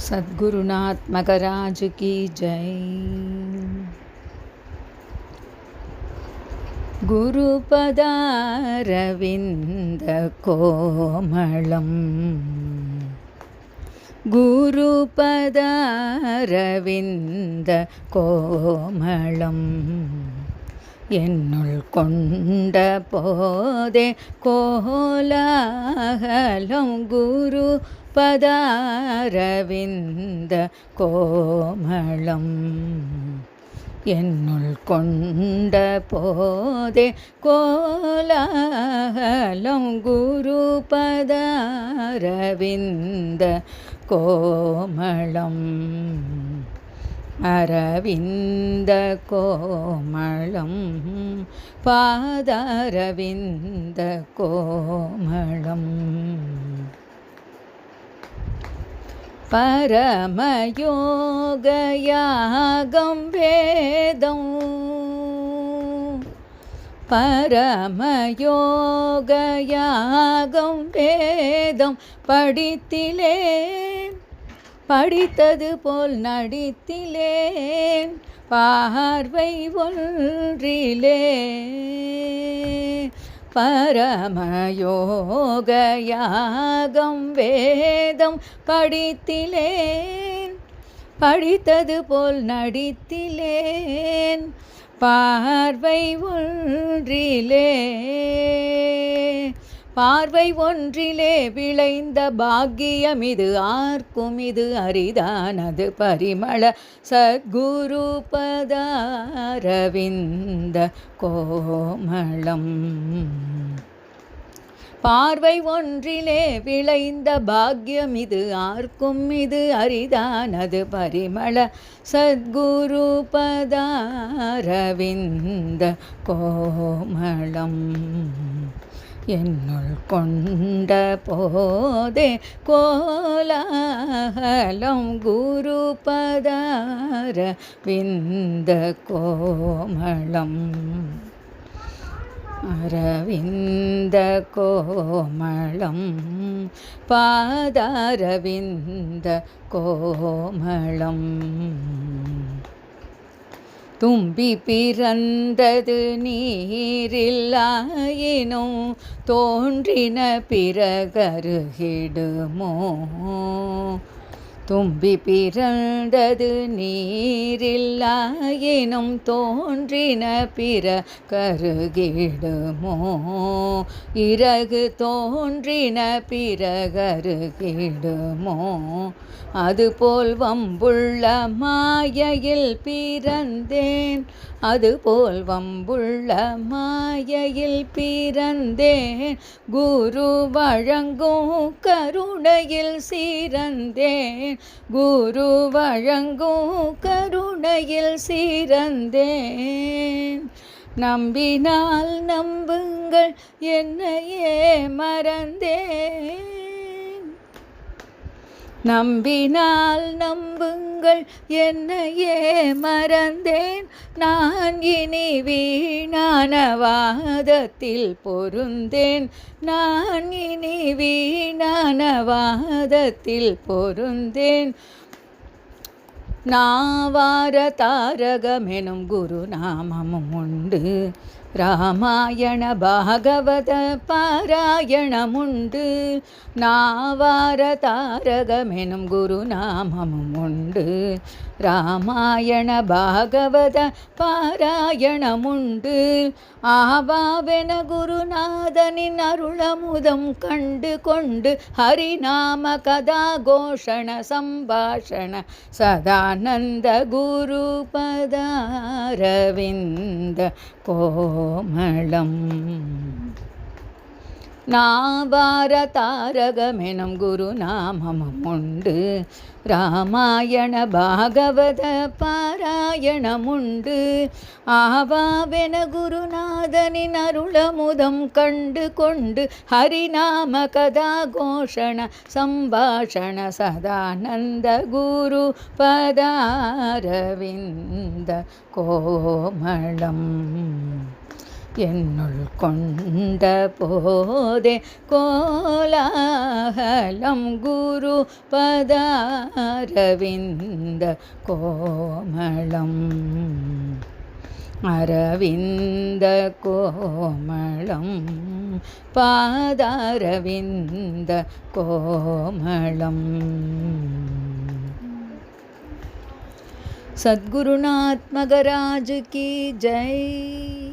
Sadgurunath మగరాజు key జై. గురుపదారవింద కోమళం. गुरुपदारविन्द कोमलम् என்னுள் கொண்ட போதே கோலாகலம் குரு பதாரவிந்த கோமளம். என்னுள் கொண்ட போதே கோலாகலம் குரு பதாரவிந்த கோமளம். அரவிந்த கோமளம் பாதரவிந்த கோமளம். பரமயோகயாகம் வேதம். பரமயோகயாகம் வேதம் படித்திலேன் படித்தது போல் நடித்திலேன் பார்வை ஒன்றிலே. பரமயோகயாகம் வேதம் படித்திலேன் படித்தது போல் நடித்திலேன் பார்வை ஒன்றிலே. பார்வை ஒன்றிலே விளைந்த பாக்கியம் இது. ஆர்க்கும் இது அரிதானது. பரிமள சத்குரு பதாரவிந்த கோமளம். பார்வை ஒன்றிலே விளைந்த பாக்கியம் இது. ஆர்க்கும் இது அரிதானது. பரிமள சத்குரு பதாரவிந்த கோமளம். என்னுள் கொண்ட போதே கோலாகலம் குரு பதார விந்த கோமளம். அரவிந்த கோமளம் பாதாரவிந்த கோமளம். தும்பி பிறந்தது நீரில்லாயினும் தோன்றின பிறகருகிடுமோ. தும்பி பிறந்தது நீரில்லாயினும் தோன்றின பிற கருகிடுமோ? இறகு தோன்றின பிறகருகிடுமோ அதுபோல் வம்புள்ள மாயையில் பிறந்தேன். அதுபோல் வம்புள்ள மாயையில் பிறந்தேன். குரு வழங்கும் கருணையில் சீரந்தேன். குரு வழங்கும் கருணையில் சீரந்தேன் நம்பினால் நம்புங்கள் என்னையே மறந்தேன். நம்பினால் நம்புங்கள் என்னையே மறந்தேன். நான் இனி வீணான வாதத்தில் பொருந்தேன். நான் இனி வீ வாதத்தில் பொருந்தேன். நாவார தாரகமெனும் குருநாமமும் உண்டு. ராமாயண பாகவத பாராயணமுண்டு. நாவார தாரகமெனும் குருநாமமும் உண்டு. ராமாயண பாகவத பாராயணமுண்டு. ஆவாவென குருநாதனின் அருளமுதம் கண்டு கொண்டு ஹரிநாம கதா கோஷண சம்பாஷண சதானந்த குரு பதாரவிந்த கோ கோமளம் நாவார தாரகமெனும் குருநாமமும் உண்டு ராமாயண பாகவத பாராயணமுண்டு. ஆவாவென குருநாதனின் அருளமுதம் கண்டு கொண்டு ஹரிநாம கதா கோஷண சம்பாஷண சதானந்த குரு பதாரவிந்த கோமளம். என்னுள் கொண்ட போதே கோலாகலம் குரு பதாரவிந்த கோமளம் அரவிந்த கோமளம் பாதாரவிந்த கோமளம் सद्गुरुनाथ मगराज की जय